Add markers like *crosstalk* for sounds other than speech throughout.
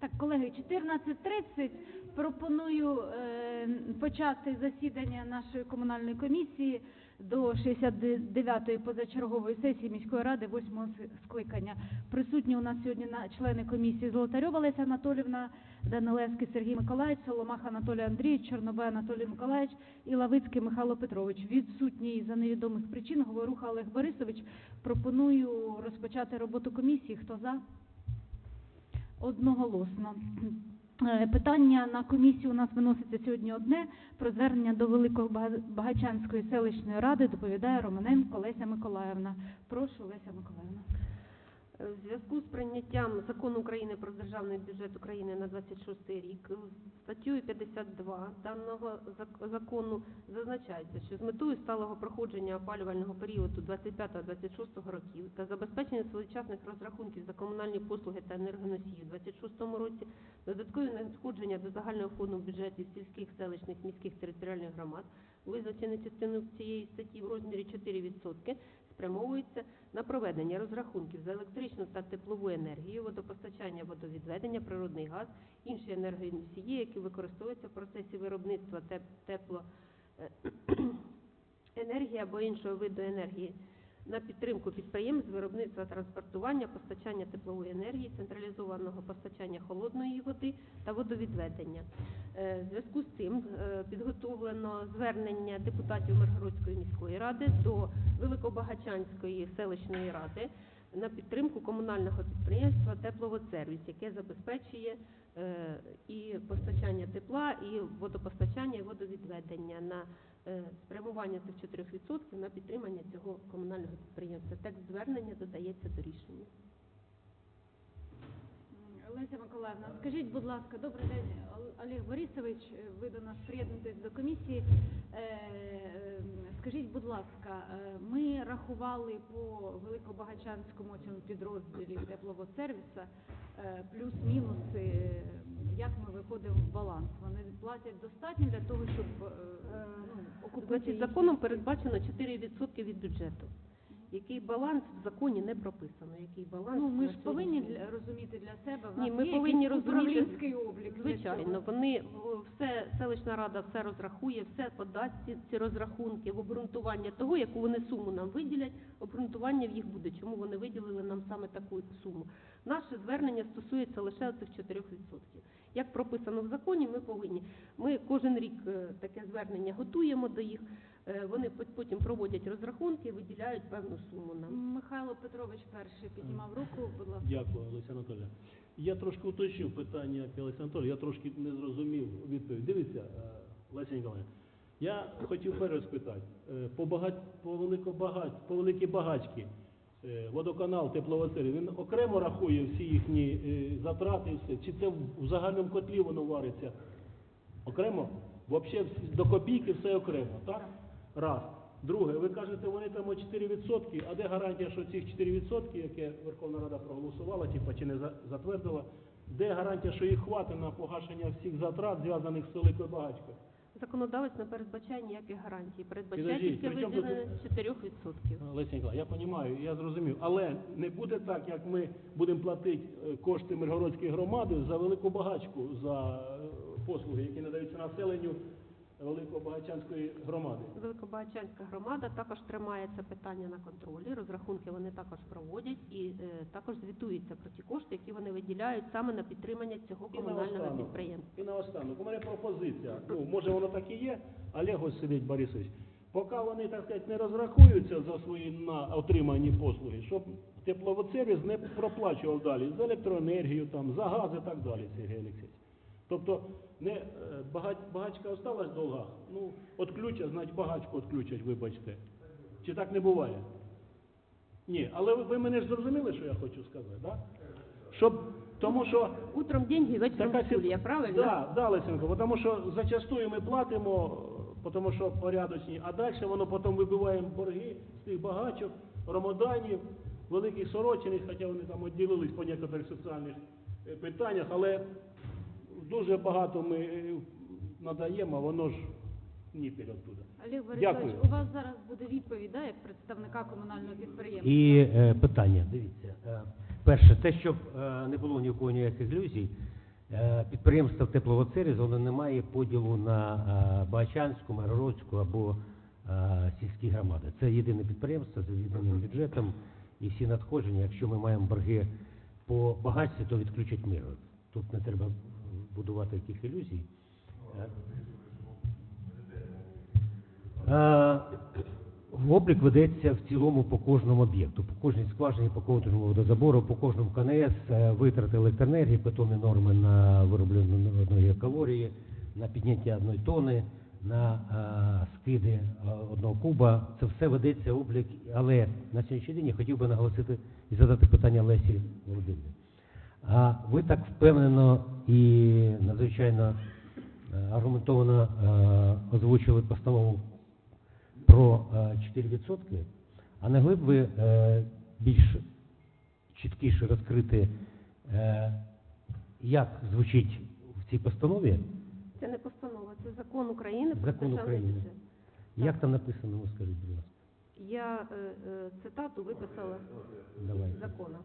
Так, колеги, 14.30 пропоную е, почати засідання нашої комунальної комісії до 69-ї позачергової сесії міської ради 8-го скликання. Присутні у нас сьогодні на члени комісії Золотарьова Леся Анатолівна, Данилевський Сергій Миколаївич, Соломах Анатолій Андрійович, Чорнобай Анатолій Миколаївич і Лавицький Михайло Петрович. Відсутній за невідомих причин Говоруха Олег Борисович. Пропоную розпочати роботу комісії. Хто за? Одноголосно. Е, Питання на комісію у нас виноситься сьогодні одне про звернення до Великобагачанської селищної ради доповідає Романенко Леся Миколаївна. Прошу, Леся Миколаївна. Е, В зв'язку з прийняттям закону України про державний бюджет України на 26 рік статтею 52 даного зак- закону зазначається, що з метою сталого проходження опалювального періоду 25-26 років та забезпечення своєчасних розрахунків за комунальні послуги та енергоносії у 26 році додаткові надходження до загального фонду бюджетів сільських, селищних, міських територіальних громад, визначені частиною цієї статті в розмірі 4%, спрямовується на проведення розрахунків за електричну та теплову енергію, водопостачання, водовідведення, природний газ, інші енергоносії, які використовуються в процесі виробництва теп- тепло е, *clears throat* або іншого виду енергії на підтримку підприємств виробництва транспортування, постачання теплової енергії, централізованого постачання холодної води та водовідведення. Е, В зв'язку з цим е, підготовлено звернення депутатів Миргородської міської ради до Великобагачанської селищної ради на підтримку комунального підприємства Тепловодсервіс, яке забезпечує е, і постачання тепла, і водопостачання, і водовідведення на е, спрямування цих 4% на підтримання цього комунального підприємства. Текст звернення додається до рішення. Леся Миколаївна, скажіть, будь ласка, добрий день, Олег Борисович, е, ви до нас приєднуєтесь до комісії. Е, е, Скажіть, будь ласка, ми рахували по Великобагачанському цьому підрозділі тепловодсервіса е, плюс-мінус, е, як ми виходимо в баланс. Вони платять достатньо для того, щоб ну, окупити законом передбачено 4% від бюджету. Який баланс в законі не прописано? Який баланс Ну, ми ж повинні для, розуміти для себе. В Ні, ми є повинні якийсь розуміти, управлінський облік. для Звичайно, цього. вони все селищна рада все розрахує, все подасть ці, ці розрахунки в обґрунтування того, яку вони суму нам виділять. Обґрунтування в їх буде, чому вони виділили нам саме таку суму. Наше звернення стосується лише цих 4%. Як прописано в законі, ми повинні. Ми кожен рік е, таке звернення готуємо до їх. е, Вони потім проводять розрахунки, виділяють певну суму нам. Михайло Петрович перший піднімав руку, будь ласка. Дякую, Олеся Анатолійовна. Я трошки уточнив питання Олеся Анатолійовна, я трошки не зрозумів відповідь. Дивіться, е, Леся Ніколаївна, я хотів перше спитати, по, багать, по, великобагач, по великій багачці, е, водоканал, тепловоцері, він окремо рахує всі їхні е, затрати, і все, чи це в загальному котлі воно вариться? Окремо? Взагалі до копійки все окремо, так? Раз. Друге, ви кажете, вони там о 4%, а де гарантія, що цих 4%, яке Верховна Рада проголосувала, типа, чи не затвердила, де гарантія, що їх хватить на погашення всіх затрат, зв'язаних з великою багачкою? Законодавець не передбачає ніяких гарантій. Передбачає Підождіть, тільки при чому виділення 4%. Леся Ніколаївна, я розумію, я зрозумів. Але не буде так, як ми будемо платити е, кошти Миргородської громади за велику багачку, за е, послуги, які надаються населенню Великобагачанської громади. Великобагачанська громада також тримає це питання на контролі. Розрахунки вони також проводять і е, також звітуються про ті кошти, які вони виділяють саме на підтримання цього І комунального наостанок, підприємства. І наостанок, у мене пропозиція. Ну, може воно так і є, Олег ось сидить Борисович. Поки вони, так сказати, не розрахуються за свої на отримані послуги, щоб тепловодсервіс не проплачував далі за електроенергію, там, за газ і так далі, Сергій Олексійович. Тобто не е, багачка осталась в долгах, ну, відключать, значить багачку відключать, вибачте. Чи так не буває? Ні, але ви, ви мене ж зрозуміли, що я хочу сказати? Да? Щоб, тому що Утром деньги, вечором Така кулія, правильно? Да, да, Лесенко, тому що зачастую ми платимо, тому що порядочні, а далі воно потім вибиваємо борги з тих багачок, ромоданів, великих сорочених, хоча вони там відділились по некоторих соціальних е, питаннях, але дуже багато ми е, надаємо, воно ж ні перед туди. Олег Борисович, Дякую. у вас зараз буде відповідь, да, як представника комунального підприємства. І е, питання, дивіться. Е, перше, те, щоб е, не було ні у кого ніяких ілюзій, Е, Підприємство тепловоцеріз, воно не має поділу на е, Бачанську, Миргородську або е, сільські громади. Це єдине підприємство з єдиним бюджетом і всі надходження. Якщо ми маємо борги по багатстві, то відключать Миргород. Тут не треба будувати яких ілюзій. Е, Облік ведеться в цілому по кожному об'єкту, по кожній скважині, по кожному водозабору, по кожному КНС, е, витрати електроенергії, бетонні норми на вироблення одної калорії, на підняття одної тони, на е, скиди одного куба. Це все ведеться облік, але на сьогоднішній день я хотів би наголосити і задати питання Лесі Володимирівні. А ви так впевнено і надзвичайно е, аргументовано е, озвучили постанову про е, 4%, а не могли б ви е, більш чіткіше розкрити, е, як звучить в цій постанові, Це не постанова, це закон України про Закон України. бюджет. як там написано, ну скажіть, будь ласка. Я е, е, цитату виписала Давай. з закону.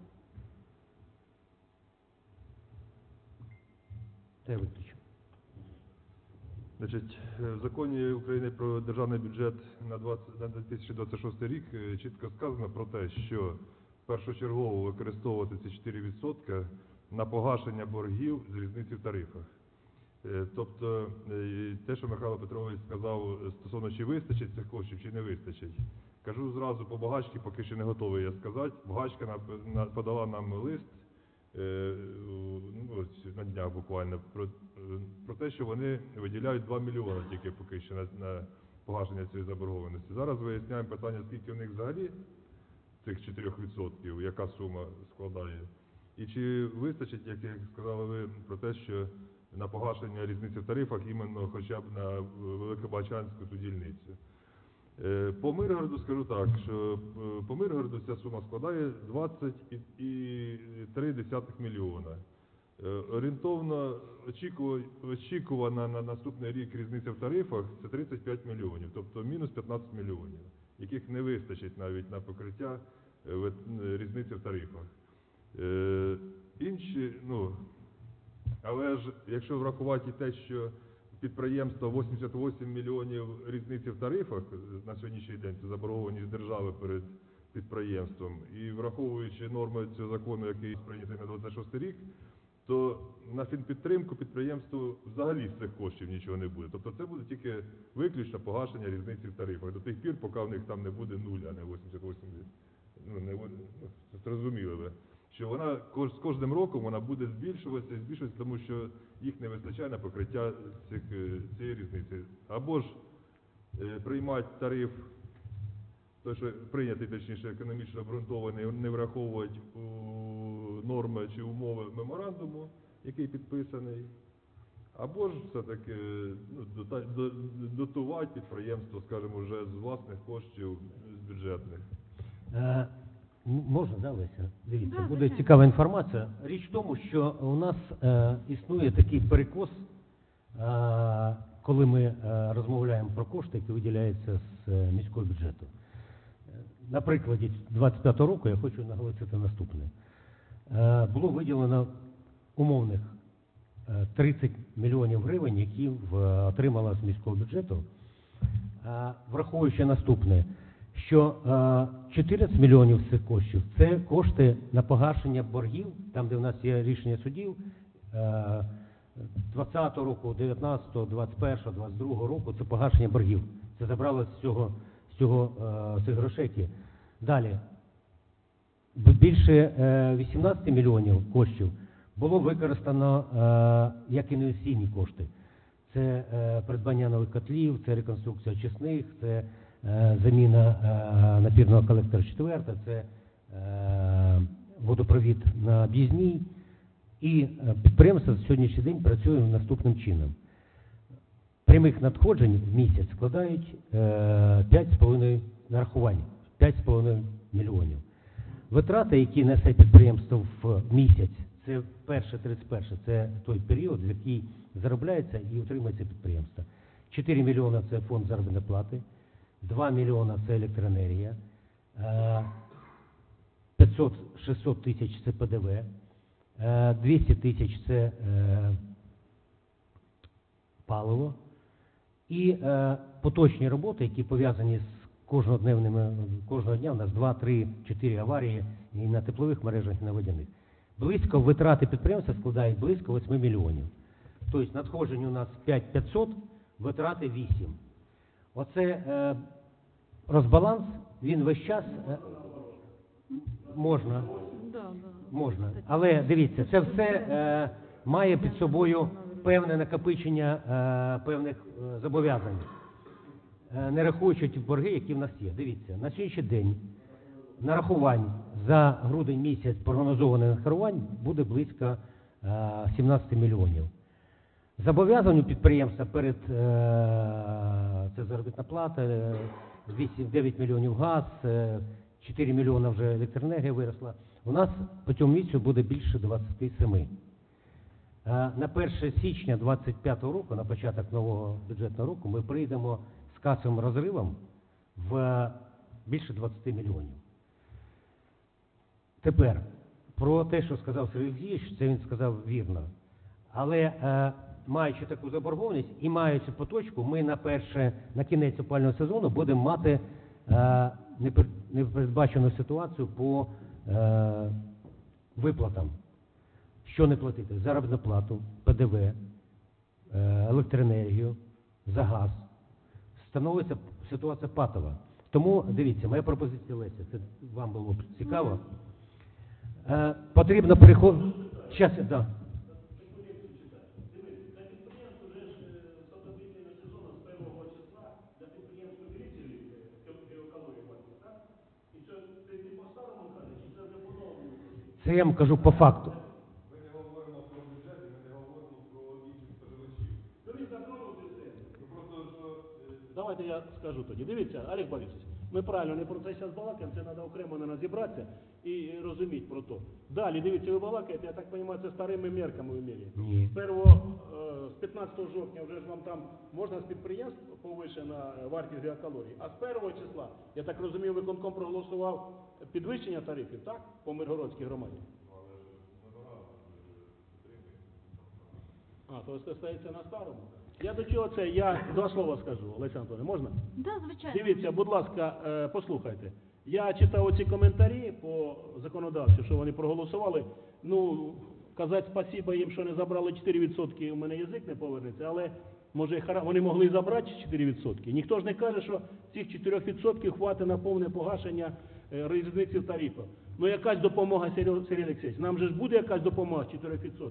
Я виключу. Значить, е, в законі України про державний бюджет на 20 на 2026 рік е, чітко сказано про те, що першочергово використовувати ці 4% на погашення боргів з різниці в тарифах. Е, Тобто те, що Михайло Петрович сказав стосовно чи вистачить цих коштів, чи не вистачить. Кажу зразу по багачці, поки ще не готовий я сказати. Багачка подала нам лист ну, ось на днях буквально про, е, про те, що вони виділяють 2 мільйони тільки поки що на, на погашення цієї заборгованості. Зараз виясняємо питання, скільки у них взагалі цих 4%, яка сума складає. І чи вистачить, як, сказали ви, про те, що на погашення різниці в тарифах іменно хоча б на Великобачанську ту дільницю. Е, По Миргороду скажу так, що е, по Миргороду ця сума складає 20,3 мільйона. Е, Орієнтовно очікувана на наступний рік різниця в тарифах це 35 мільйонів, тобто мінус 15 мільйонів, яких не вистачить навіть на покриття різниці в тарифах. Інші, ну, але ж якщо врахувати те, що підприємства 88 мільйонів різниці в тарифах на сьогоднішній день, це заборгованість держави перед підприємством, і враховуючи норми цього закону, який прийнятий на 26 рік, то на фінпідтримку підприємству взагалі з цих коштів нічого не буде. Тобто це буде тільки виключно погашення різниці в тарифах. До тих пір, поки в них там не буде нуль, а не 88 ну, не ну, зрозуміли ви, що вона з кожним роком вона буде збільшуватися і збільшуватися, тому що їх не вистачає на покриття цих, е, цієї різниці. Або ж е, приймати тариф, той, що прийнятий, точніше, економічно обґрунтований, не враховувати у норми чи умови меморандуму, який підписаний. Або ж все-таки ну, дотувати підприємство, скажімо, вже з власних коштів, з бюджетних. Е, Можна, да, Леся? Дивіться, Да, буде цікава інформація. Річ в тому, що у нас е, існує такий перекос, е, коли ми е, розмовляємо про кошти, які виділяються з е, міського бюджету. Е, На прикладі 25 року я хочу наголосити наступне. Е, було виділено умовних е, 30 мільйонів гривень, які в- отримала з міського бюджету. Е, Враховуючи наступне, що е, 14 мільйонів цих коштів це кошти на погашення боргів, там, де в нас є рішення судів е, 20 року, 19, 21, 22 року це погашення боргів. Це забрало з цього, з цього е, цих грошей. Далі, більше е, 18 мільйонів коштів було використано е, як інвестиційні кошти. Це е, придбання нових котлів, це реконструкція очисних, це е, заміна е, напірного колектора 4, це е, водопровід на об'їзній. І е, підприємство на сьогоднішній день працює наступним чином. Прямих надходжень в місяць складають е, 5,5 нарахувань, 5,5 мільйонів. Витрати, які несе підприємство в місяць, це перше 31, це той період, в який заробляється і утримується підприємство. 4 мільйони це фонд заробітної плати, 2 мільйони це електроенергія, е, 500-600 тисяч це ПДВ, Е, 200 тисяч це е, паливо. І е, поточні роботи, які пов'язані з кожнодневними, кожного дня у нас 2, 3, 4 аварії і на теплових мережах, і на водяних. Близько витрати підприємства складають близько 8 мільйонів. Тобто надходження у нас 5500, витрати 8. Оце е, розбаланс, він весь час е, можна. Можна. Але дивіться, це все е, має під собою певне накопичення е, певних е, зобов'язань, е, не рахуючи ті борги, які в нас є. Дивіться, на сьогоднішній день нарахувань за грудень місяць прогнозованих нарахувань буде близько е, 17 мільйонів. Зобов'язань у підприємства перед е, це заробітна плата, е, 8, 9 мільйонів газ, е, 4 мільйони вже електроенергія виросла. У нас по цьому місяцю буде більше 27. Е, На 1 січня 2025 року, на початок нового бюджетного року, ми прийдемо з касовим розривом в е, більше 20 мільйонів. Тепер про те, що сказав Сергій Олексійович, це він сказав вірно. Але е, маючи таку заборгованість і маючи поточку, ми на перше, на кінець опального сезону будемо мати е, непер- непередбачену ситуацію по е, виплатам. Що не платити? Заробітну плату, ПДВ, е, електроенергію, за газ. Становиться ситуація патова. Тому дивіться, моя пропозиція Леся, це вам було б цікаво. Е, потрібно переходити. Щас, да. Це я вам кажу по факту. Давайте я скажу тоді. Дивіться, Олег Борисович, ми правильно не про це зараз балакаємо, це треба окремо на зібратися і розуміти про то. Далі, дивіться, ви балакаєте, я так розумію, це старими мерками ви міряєте. Ні. З первого, е, з 15 жовтня вже ж вам там можна з підприємств повишена вартість гігакалорій, а з 1 числа, я так розумію, виконком проголосував підвищення тарифів, так? По Миргородській громаді. А, то це стається на старому. Я до чого це? Я два слова скажу, Олеся Антоне, можна? Да, звичайно. Дивіться, будь ласка, е, послухайте. Я читав оці коментарі по законодавству, що вони проголосували. Ну, казати спасіба їм, що не забрали 4%, у мене язик не повернеться, але може вони могли забрати 4%. Ніхто ж не каже, що цих 4% хватить на повне погашення е, різниці в тарифах. Ну якась допомога, Сергій Олексійович, нам же ж буде якась допомога з 4%.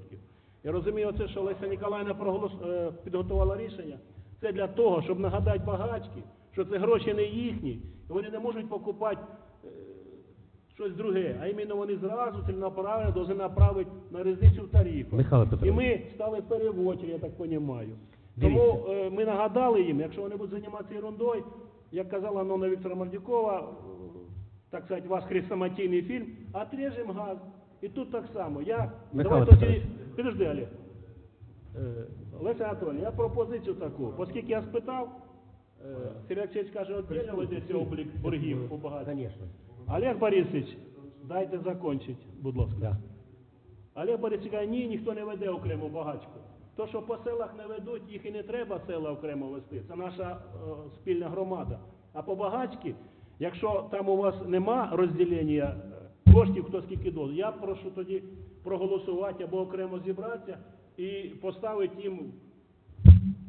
Я розумію, оце, що Леся Ніколаївна проголос... е, підготувала рішення. Це для того, щоб нагадати багачки, що це гроші не їхні, і вони не можуть покупати е, щось друге, а іменно вони зразу ціленаправленно повинні направити на різницю в тарифах. Михайло І Петрович. ми стали переводчі, я так розумію. Тому е, ми нагадали їм, якщо вони будуть займатися ерундою, як казала Нона Віктора Мордюкова, е, так сказати, ваш хрестоматійний фільм, отрежем газ. І тут так само. Я, Михайло давай тоді, підожди, Олег. Е, Леся Анатолій, я пропозицію таку. Оскільки я спитав, е, Сергій Олексійович каже, віддільно ведеться облік боргів по багатству. Звісно. Олег Борисович, дайте закончити, будь ласка. Да. Олег Борисович каже, ні, ніхто не веде окремо багачку. То, що по селах не ведуть, їх і не треба села окремо вести. Це наша е, спільна громада. А по багачці, якщо там у вас нема розділення е, коштів, хто скільки дозволить, я прошу тоді проголосувати або окремо зібратися і поставити їм,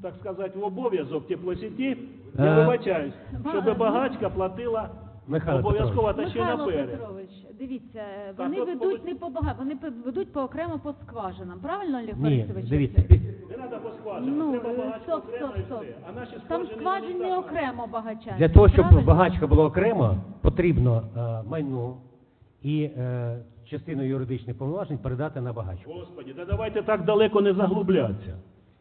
так сказати, в обов'язок теплосіті, я Е, вибачаюсь, щоб багачка платила Михайло обов'язково та ще Михайло наперед. Петрович, дивіться, вони от ведуть не по бага, вони пе- ведуть по окремо по скважинам. Правильно, Олег Ні, Борисович? дивіться. Не треба по скважинам, Ну, треба е, багачку стоп, окремо стоп, і стоп. все. А наші Там скважини скважини так- окремо багачать. Для того, щоб правильно? багачка була окремо, потрібно е, майно і е, частину юридичних повноважень передати на багачку. Господі, да давайте так далеко не заглублятися.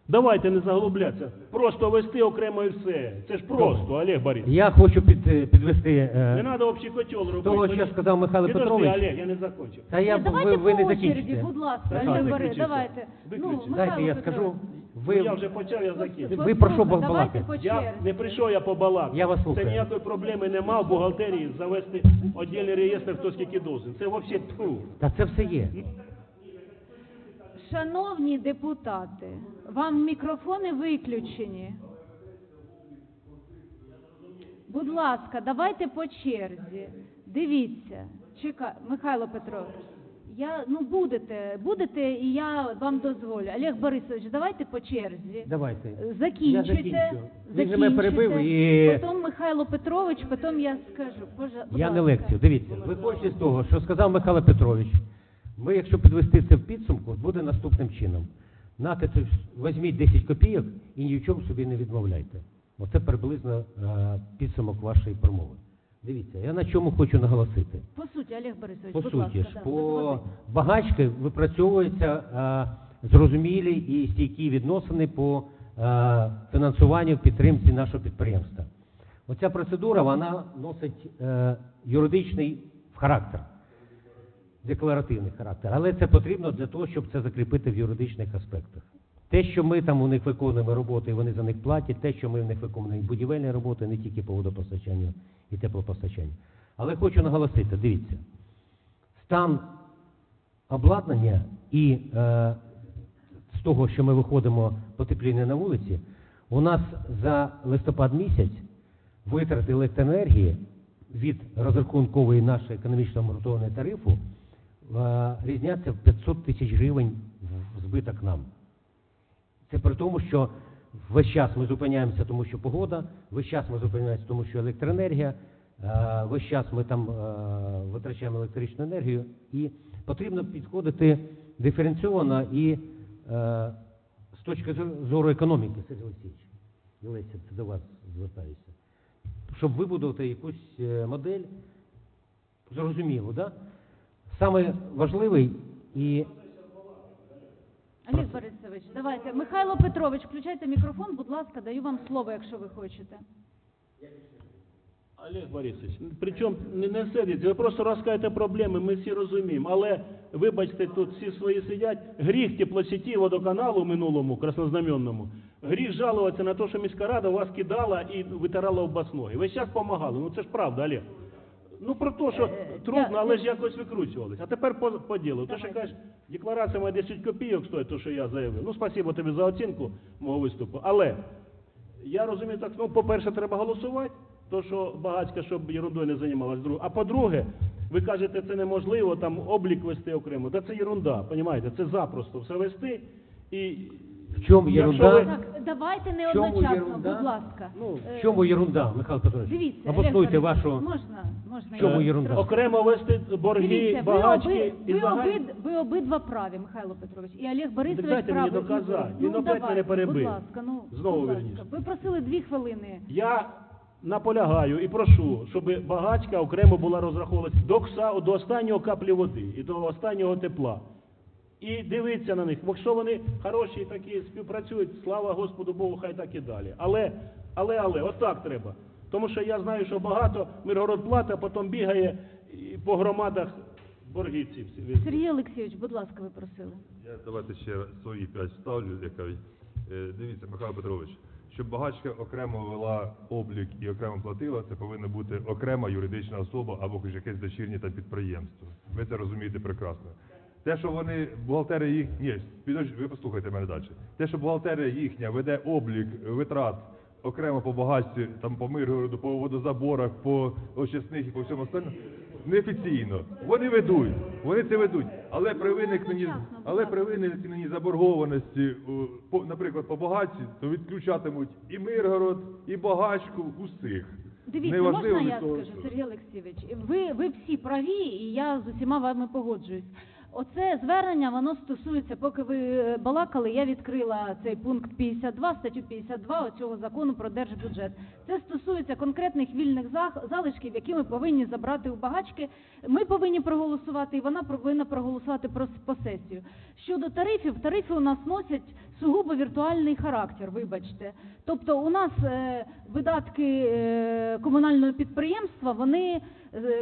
Давайте не заглублятися. Просто вести окремо і все. Це ж просто, Олег Борисович. Я хочу під, е, підвести Не е, треба общий котел робити. того, що сказав Михайло Підожди, Петрович. Олег, я не закончив. Та я давайте ви, ви по не очереді, закінчите. будь ласка, Так, Олег так, Борисович, виключився. давайте. Ну, Виключився. Дайте я Михайло скажу. Ви, Ну, я вже почав, я закінчив. Ви про що балакаєте? По Я черзі. не прийшов я по балаку. Я вас Це ніякої проблеми нема в бухгалтерії завести віддільний реєстр, хто скільки дозин. Це взагалі тьфу. Та це все є. Шановні депутати, вам мікрофони виключені. Будь ласка, давайте по черзі. Дивіться, чека... Михайло Петрович, я ну будете, будете, і я вам дозволю. Олег Борисович, давайте по черзі. Давайте. Закінчуйте. Я закінчу. Він же мене перебив і- Потім Михайло Петрович, потім я скажу. Будь Я не лекцію. Дивіться, виходячи з того, що сказав Михайло Петрович, ми, якщо підвести це в підсумку, буде наступним чином. Нате, це візьміть 10 копійок і ні в чому собі не відмовляйте. Оце приблизно е, підсумок вашої промови. Дивіться, я на чому хочу наголосити. По суті, Олег Борисович, По будь суті ласка, ж, да, по багачки випрацьовуються е, зрозумілі і стійкі відносини по е, фінансуванню підтримці нашого підприємства. Оця процедура вона носить е, юридичний характер, декларативний характер, але це потрібно для того, щоб це закріпити в юридичних аспектах. Те, що ми там у них виконуємо роботи, і вони за них платять, те, що ми в них виконуємо будівельні роботи, не тільки по водопостачанню і теплопостачанню. Але хочу наголосити, дивіться, стан обладнання і е, з того, що ми виходимо потепління на вулиці, у нас за листопад місяць витрати електроенергії від розрахункової нашої економічно обґрунтованої тарифу різняться в 500 тисяч гривень збиток нам. Це при тому, що весь час ми зупиняємося, тому що погода, весь час ми зупиняємося, тому що електроенергія, е, весь час ми там е, витрачаємо електричну енергію, і потрібно підходити диференційовано і е, з точки зо- зору економіки, Сергій Олексійович. Олеся, до вас звертаюся. Щоб вибудувати якусь е, модель, зрозуміло, да? Саме важливий і Олег Борисович, давайте. Михайло Петрович, включайте мікрофон, будь ласка, даю вам слово, якщо ви хочете. Олег Борисович, причому не, не сердіться, ви просто розкажете проблеми, ми всі розуміємо. Але, вибачте, тут всі свої сидять. Гріх теплосіті водоканалу минулому, краснознаменному. Гріх жалуватися на те, що міська рада вас кидала і витирала басної. Ви зараз допомагали, ну це ж правда, Олег. Ну про те, що Е, трудно, але ж якось викручувались. А тепер по, по ділу. То, що кажеш, декларація моя 10 копійок стоїть, то, що я заявив. Ну, спасибо тобі за оцінку мого виступу. Але я розумію так, ну, по-перше, треба голосувати, то що багатька, щоб ерундою не займалась. А по-друге, ви кажете, це неможливо, там облік вести окремо. Та це ерунда, понімаєте? Це запросто все вести. І в чому єрунда? Так, давайте не чому одночасно, єрунда? будь ласка. Ну, Е, В чому єрунда, Михайло Петрович? Дивіться, Обоснуйте Олег вашу... Можна, можна. В чому я єрунда? окремо вести борги, Дивіться, ви, багачки оби, і ви, обид, ви обидва праві, Михайло Петрович. І Олег Борисович дайте мені правий. доказати. Ну, Він опять давайте, мене перебив. Будь ласка, ну, Знову будь верніше. ласка. Ви просили дві хвилини. Я наполягаю і прошу, щоб багачка окремо була розраховувалась до, кса- до останнього каплі води і до останнього тепла. І дивитися на них. Якщо вони хороші і такі співпрацюють, слава Господу Богу, хай так і далі. Але, але, але, отак треба. Тому що я знаю, що багато Миргород платить, потім бігає по громадах борги ці всі. Сергій Олексійович, будь ласка, ви просили. Я давайте ще раз свої п'ять ставлю, яка е, дивіться, Михайло Петрович, щоб багачка окремо вела облік і окремо платила, це повинна бути окрема юридична особа або хоч якесь дочірнє там підприємство. Ви це розумієте прекрасно. Те, що вони бухгалтерія їх, підожди, ви послухайте мене далі. Те, що бухгалтерія їхня веде облік витрат окремо по багатстві, там по Миргороду, по водозаборах, по очисних і по всьому остальному, неофіційно. Вони ведуть, вони це ведуть. Але при виникненні, але при виникненні заборгованості, по, наприклад, по багатці, то відключатимуть і Миргород, і багачку, усіх. Дивіться, можна я скажу, Сергій Олексійович? Ви, ви всі праві, і я з усіма вами погоджуюсь. Оце звернення, воно стосується, поки ви е, балакали, я відкрила цей пункт 52, статтю 52 оцього закону про держбюджет. Це стосується конкретних вільних залишків, які ми повинні забрати у багачки. Ми повинні проголосувати, і вона повинна проголосувати про, по сесію. Щодо тарифів, тарифи у нас носять сугубо віртуальний характер, вибачте. Тобто у нас е, видатки е, комунального підприємства, вони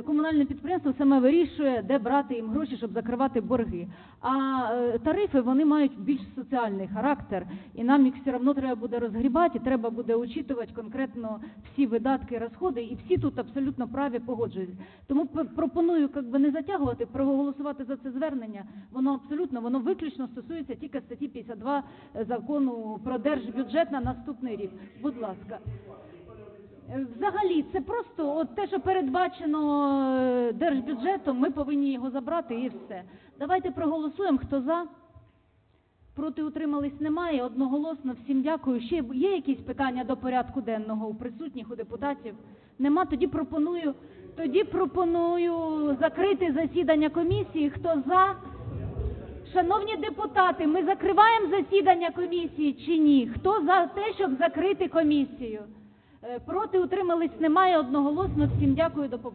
комунальне підприємство саме вирішує, де брати їм гроші, щоб закривати борги. А е, тарифи вони мають більш соціальний характер, і нам їх все одно треба буде розгрібати, треба буде учитувати конкретно всі видатки, розходи, і всі тут абсолютно праві погоджуються. Тому пропоную как би, не затягувати, проголосувати за це звернення. Воно абсолютно, воно виключно стосується тільки статті 52 закону про держбюджет на наступний рік. Будь ласка. Взагалі, це просто от те, що передбачено е, держбюджетом, ми повинні його забрати і все. Давайте проголосуємо, хто за. Проти утримались немає, одноголосно. Всім дякую. Ще є якісь питання до порядку денного у присутніх, у депутатів? Нема? Тоді пропоную, тоді пропоную закрити засідання комісії. Хто за? Шановні депутати, ми закриваємо засідання комісії чи ні? Хто за те, щоб закрити комісію? Е, Проти утримались немає одноголосно. Всім дякую. До побачення.